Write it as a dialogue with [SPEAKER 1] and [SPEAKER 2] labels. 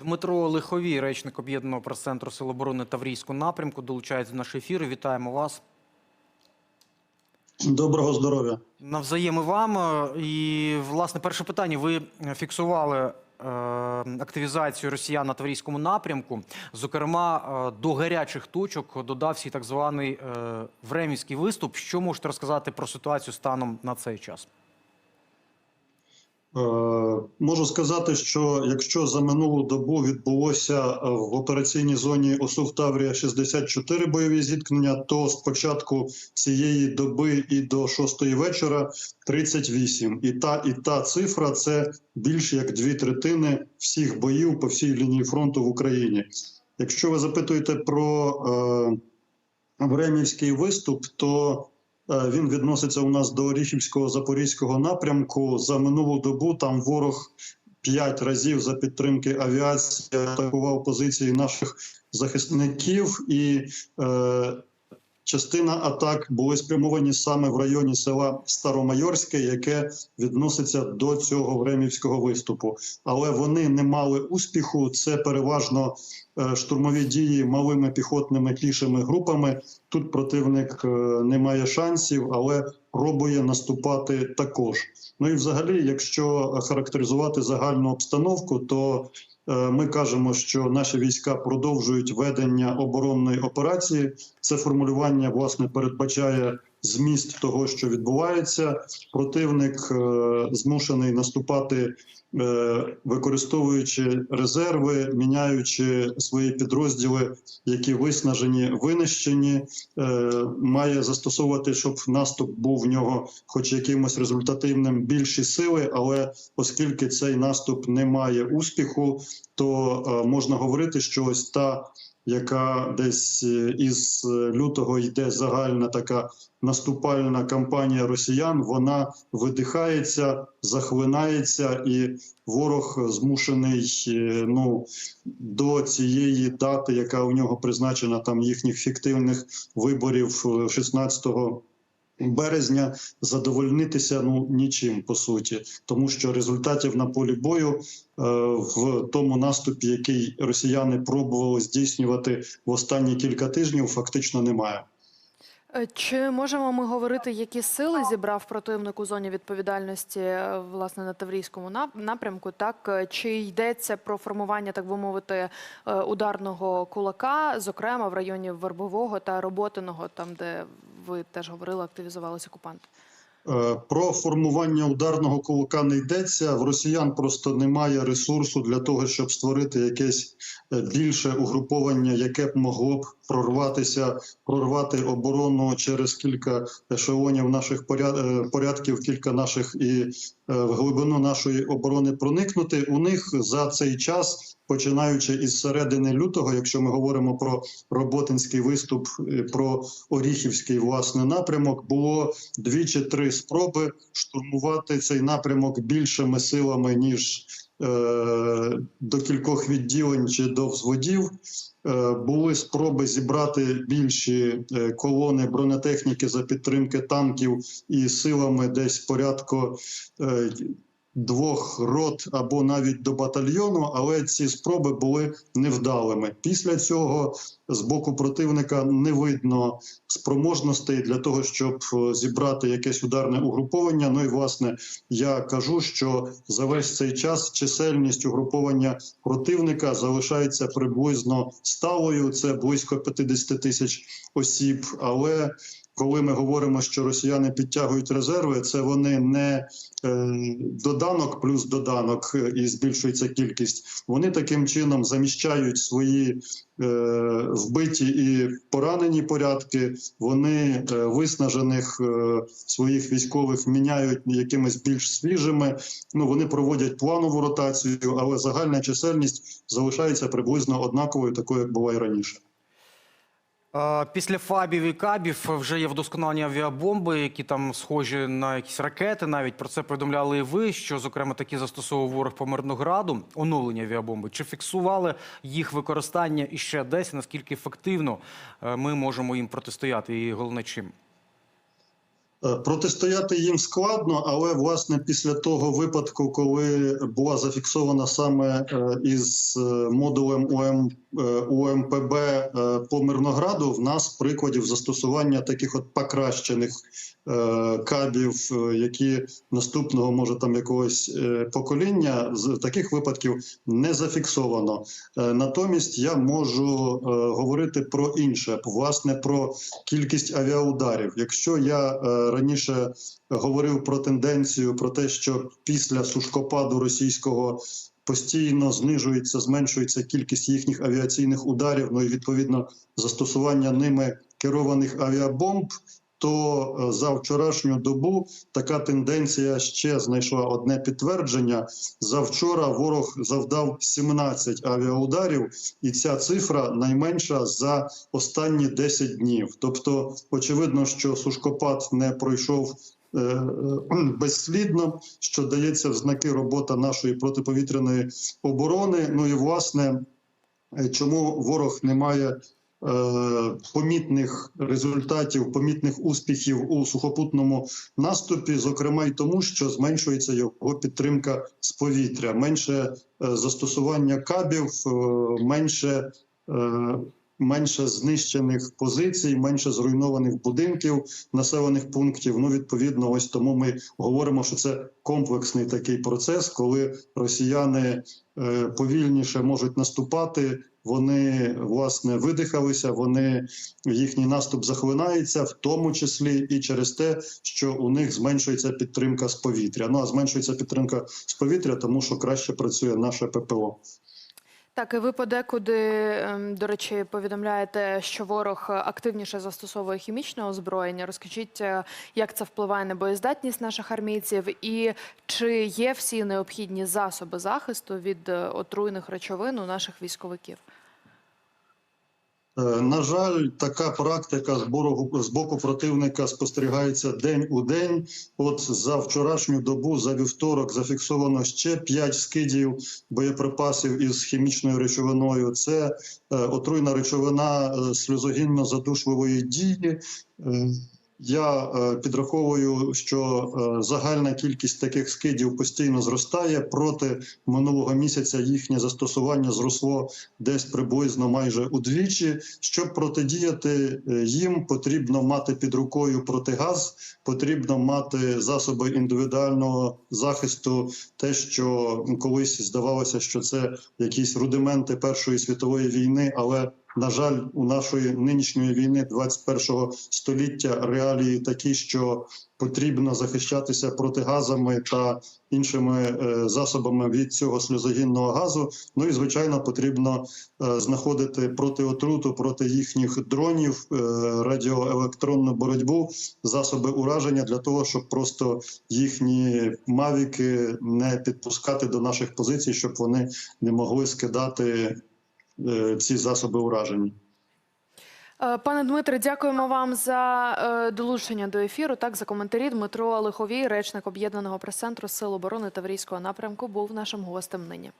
[SPEAKER 1] Дмитро Лиховій, речник об'єднаного прес-центру Сил оборони Таврійського напрямку, долучається до нашого ефіру. Вітаємо вас.
[SPEAKER 2] Доброго здоров'я.
[SPEAKER 1] Навзаєм і вам. І, власне, перше питання. Ви фіксували е, активізацію росіян на Таврійському напрямку. Зокрема, е, до гарячих точок додався і так званий е, времівський виступ. Що можете розказати про ситуацію станом на цей час?
[SPEAKER 2] Е, Можу сказати, що якщо за минулу добу відбулося е, в операційній зоні ОСУВ Таврія 64 бойові зіткнення, то з початку цієї доби і до 6 вечора 38. І та і та цифра це більш як дві третини всіх боїв по всій лінії фронту в Україні. Якщо ви запитуєте про е, Времівський виступ, то Е, Він відноситься у нас до Оріхівського запорізького напрямку. За минулу добу там ворог п'ять разів за підтримки авіації атакував позиції наших захисників, і е, частина атак були спрямовані саме в районі села Старомайорське, яке відноситься до цього времівського виступу. Але вони не мали успіху. Це переважно е, штурмові дії малими піхотними пішими групами. Тут противник е, не має шансів, але пробує наступати також. Ну і взагалі, якщо характеризувати загальну обстановку, то ми кажемо, що наші війська продовжують ведення оборонної операції. Це формулювання власне передбачає зміст того, що відбувається. Противник е, змушений наступати, е, використовуючи резерви, міняючи свої підрозділи, які виснажені, винищені, е, має застосовувати, щоб наступ був в нього, хоч якимось результативним, більші сили. Але оскільки цей наступ не має успіху, то можна говорити, що ось та яка десь е, із е, лютого йде загальна така наступальна кампанія росіян, вона видихається, захлинається, і ворог змушений е, ну до цієї дати, яка у нього призначена там їхніх фіктивних виборів е, 16 березня, задовольнитися ну нічим по суті, тому що результатів на полі бою е, в тому наступі, який росіяни пробували здійснювати в останні кілька тижнів, фактично немає.
[SPEAKER 3] Е, Чи можемо ми говорити, які сили зібрав противник у зоні відповідальності е, власне на Таврійському напрямку? Так чи йдеться про формування, так би мовити, ударного кулака, зокрема в районі Вербового та Роботиного, там де ви теж говорили, активізувалися окупанти?
[SPEAKER 2] Е, Про формування ударного кулака не йдеться. В росіян просто немає ресурсу для того, щоб створити якесь е, більше угруповання, яке б могло б прорватися, прорвати оборону через кілька ешелонів наших поряд- е, порядків, кілька наших і в глибину нашої оборони проникнути. У них за цей час. Починаючи із середини лютого, якщо ми говоримо про роботинський виступ, е, про Оріхівський власне напрямок, було дві чи три спроби штурмувати цей напрямок більшими силами ніж е, до кількох відділень чи до взводів. Е, були спроби зібрати більші е, колони бронетехніки за підтримки танків і силами десь порядку. Двох рот або навіть до батальйону, але ці спроби були невдалими. Після цього з боку противника не видно спроможностей для того, щоб е, зібрати якесь ударне угруповання. Ну і власне я кажу, що за весь цей час чисельність угруповання противника залишається приблизно сталою. Це близько 50 тисяч осіб. Але коли ми говоримо, що росіяни підтягують резерви, це вони не е, доданок плюс доданок е, і збільшується кількість. Вони таким чином заміщають свої е, вбиті і поранені порядки. Вони виснажених своїх військових міняють якимись більш свіжими. Ну вони проводять планову ротацію, але загальна чисельність залишається приблизно однаковою, такою як була і раніше.
[SPEAKER 1] Після фабів і кабів вже є вдосконалені авіабомби, які там схожі на якісь ракети. Навіть про це повідомляли і ви, що зокрема такі застосовував ворог по Мирнограду, оновлення авіабомби. Чи фіксували їх використання і ще десь? Наскільки ефективно е, ми можемо їм протистояти? І головне чим?
[SPEAKER 2] Е, Протистояти їм складно, але власне після того випадку, коли була зафіксована саме е, із е, модулем УМ, УМПБ е, по Мирнограду, в нас прикладів застосування таких от покращених кабів, е, які наступного може там якогось е, покоління, з таких випадків не зафіксовано. Е, Натомість я можу е, говорити про інше, власне, про кількість авіаударів. Якщо я е, раніше говорив про тенденцію, про те, що після сушкопаду російського постійно знижується, зменшується кількість їхніх авіаційних ударів, ну і відповідно застосування ними керованих авіабомб. То е, за вчорашню добу така тенденція ще знайшла одне підтвердження. Завчора ворог завдав 17 авіаударів, і ця цифра найменша за останні 10 днів. Тобто, очевидно, що сушкопад не пройшов е, е, безслідно, що дається в знаки робота нашої протиповітряної оборони. Ну і власне, чому ворог не має помітних результатів, помітних успіхів у сухопутному наступі, зокрема й тому, що зменшується його підтримка з повітря, менше е, застосування кабів, е, менше. е, Менше знищених позицій, менше зруйнованих будинків, населених пунктів. Ну, відповідно, ось тому ми говоримо, що це комплексний такий процес, коли росіяни е, повільніше можуть наступати. Вони власне видихалися. Вони їхній наступ захлинається, в тому числі і через те, що у них зменшується підтримка з повітря. Ну а зменшується підтримка з повітря, тому що краще працює наше ППО.
[SPEAKER 3] Так, і ви подекуди, ем, до речі, повідомляєте, що ворог активніше застосовує хімічне озброєння. Розкажіть, е, як це впливає на боєздатність наших армійців, і чи є всі необхідні засоби захисту від е, отруйних речовин у наших військовиків?
[SPEAKER 2] Е, На жаль, така практика з боку противника спостерігається день у день. От за вчорашню добу, за вівторок, зафіксовано ще 5 скидів боєприпасів із хімічною речовиною. Це е, отруйна речовина е, сльозогінно-задушливої дії. Я е, підраховую, що е, загальна кількість таких скидів постійно зростає. Проти минулого місяця їхнє застосування зросло десь приблизно майже удвічі. Щоб протидіяти е, їм, потрібно мати під рукою протигаз, потрібно мати засоби індивідуального захисту. Те, що колись здавалося, що це якісь рудименти Першої світової війни, але на жаль, у нашої нинішньої війни 21 століття реалії такі, що потрібно захищатися протигазами та іншими е, засобами від цього сльозогінного газу. Ну і звичайно, потрібно е, знаходити протиотруту проти їхніх дронів, е, радіоелектронну боротьбу, засоби ураження для того, щоб просто їхні мавіки не підпускати до наших позицій, щоб вони не могли скидати ці засоби ураження.
[SPEAKER 3] Е, Пане Дмитре, дякуємо вам за е, долучення до ефіру. Так, за коментарі Дмитро Лиховій, речник об'єднаного прес-центру Сил оборони Таврійського напрямку, був нашим гостем нині.